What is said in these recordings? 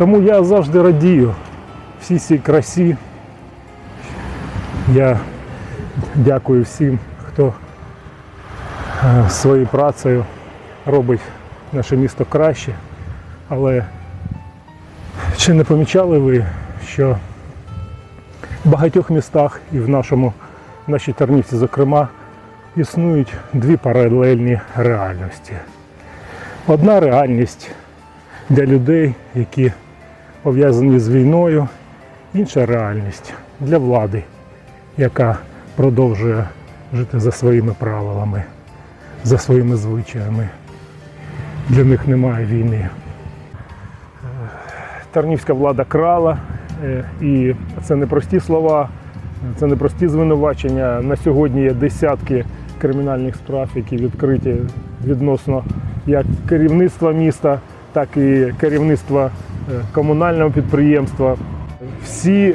Тому я завжди радію всій цій красі. Я дякую всім, хто е, своєю працею робить наше місто краще. Але чи не помічали ви, що в багатьох містах і в нашому, в нашій Тернівці, зокрема, існують дві паралельні реальності. Одна реальність для людей, які пов'язані з війною, інша реальність для влади, яка продовжує жити за своїми правилами, за своїми звичаями. Для них немає війни. Е, Тарнівська влада крала, е, і це не прості слова, це не прості звинувачення. На сьогодні є десятки кримінальних справ, які відкриті відносно як керівництва міста, так і керівництва комунального підприємства. Всі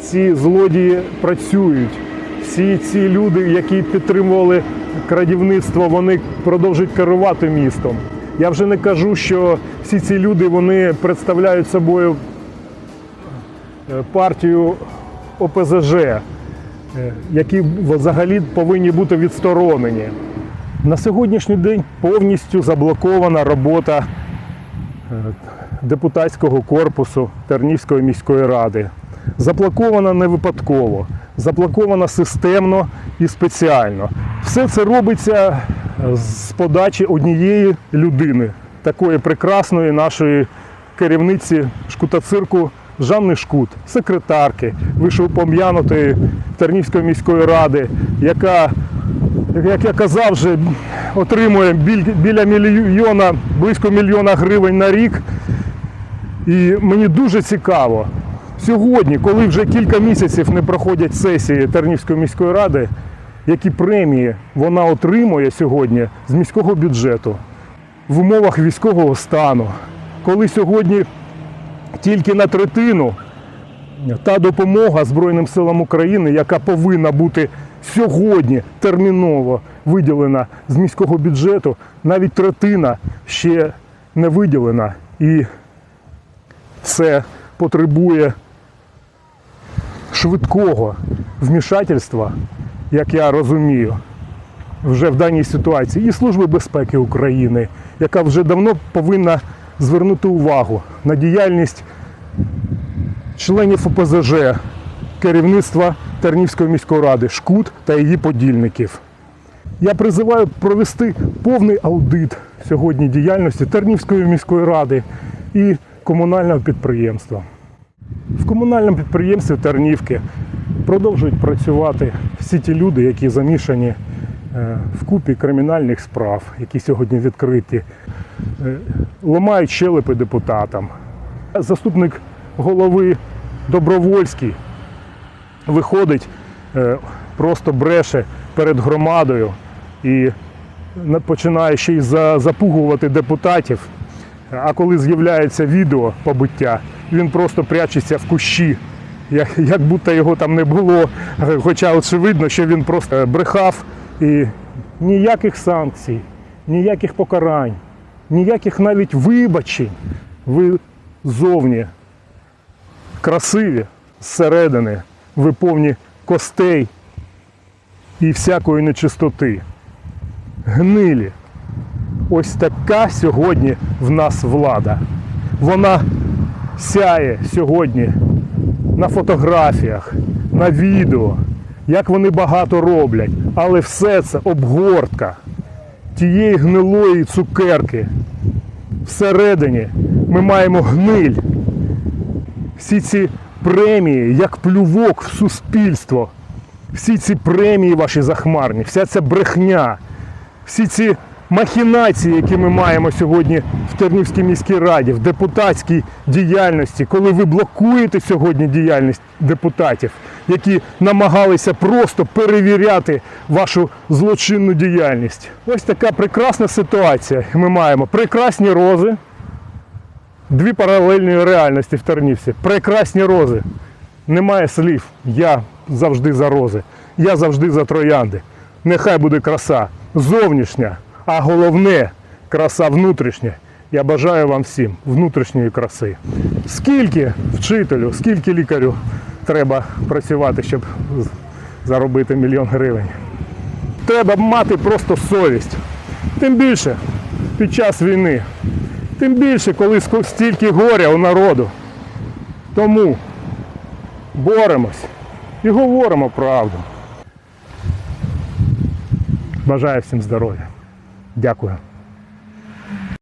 ці злодії працюють. Всі ці люди, які підтримували крадівництво, вони продовжують керувати містом. Я вже не кажу, що всі ці люди вони представляють собою е, партію ОПЗЖ, е, які взагалі повинні бути відсторонені. На сьогоднішній день повністю заблокована робота е, депутатського корпусу Тернівської міської ради. Заблокована не випадково, заблокована системно і спеціально. Все це робиться е, з подачі однієї людини, такої прекрасної нашої керівниці шкутацирку Жанни Шкут, секретарки вишеупом'янутої Тернівської міської ради, яка як я казав, вже отримує біля мільйона, близько мільйона гривень на рік. І мені дуже цікаво, сьогодні, коли вже кілька місяців не проходять сесії Тернівської міської ради, які премії вона отримує сьогодні з міського бюджету в умовах військового стану, коли сьогодні тільки на третину та допомога Збройним силам України, яка повинна бути сьогодні терміново виділена з міського бюджету, навіть третина ще не виділена. І це потребує швидкого вмішательства, як я розумію, вже в даній ситуації, і Служби безпеки України, яка вже давно повинна звернути увагу на діяльність членів ОПЗЖ, керівництва Тернівської міської ради, Шкут та її подільників. Я призиваю провести повний аудит сьогодні діяльності Тернівської міської ради і комунального підприємства. В комунальному підприємстві Тернівки продовжують працювати всі ті люди, які замішані е, в купі кримінальних справ, які сьогодні відкриті, Е, ламають щелепи депутатам. Заступник голови Добровольський виходить, е, просто бреше перед громадою і на- починає ще й запугувати депутатів. А коли з'являється відео побиття, він просто прячеться в кущі, як, як будто його там не було. Хоча очевидно, що він просто е, брехав і ніяких санкцій, ніяких покарань, ніяких навіть вибачень. Ви зовні красиві зсередини, ви повні костей і всякої нечистоти. Гнилі. Ось така сьогодні в нас влада. Вона сяє сьогодні на фотографіях, на відео, як вони багато роблять. Але все це обгортка тієї гнилої цукерки. Всередині ми маємо гниль. Всі ці премії, як плювок в суспільство, всі ці премії ваші захмарні, вся ця брехня, всі ці махінації, які ми маємо сьогодні в Тернівській міській раді, в депутатській діяльності, коли ви блокуєте сьогодні діяльність депутатів, які намагалися просто перевіряти вашу злочинну діяльність. Ось така прекрасна ситуація. Ми маємо прекрасні рози, дві паралельні реальності в Тернівці. Прекрасні рози. Немає слів. Я завжди за рози. Я завжди за троянди. Нехай буде краса зовнішня, а головне краса внутрішня. Я бажаю вам всім внутрішньої краси. Скільки вчителю, скільки лікарю треба працювати, щоб заробити мільйон гривень? Треба мати просто совість. Тим більше під час війни. Тим більше, коли стільки горя у народу. Тому боремось і говоримо правду. Бажаю всім здоров'я. Дякую.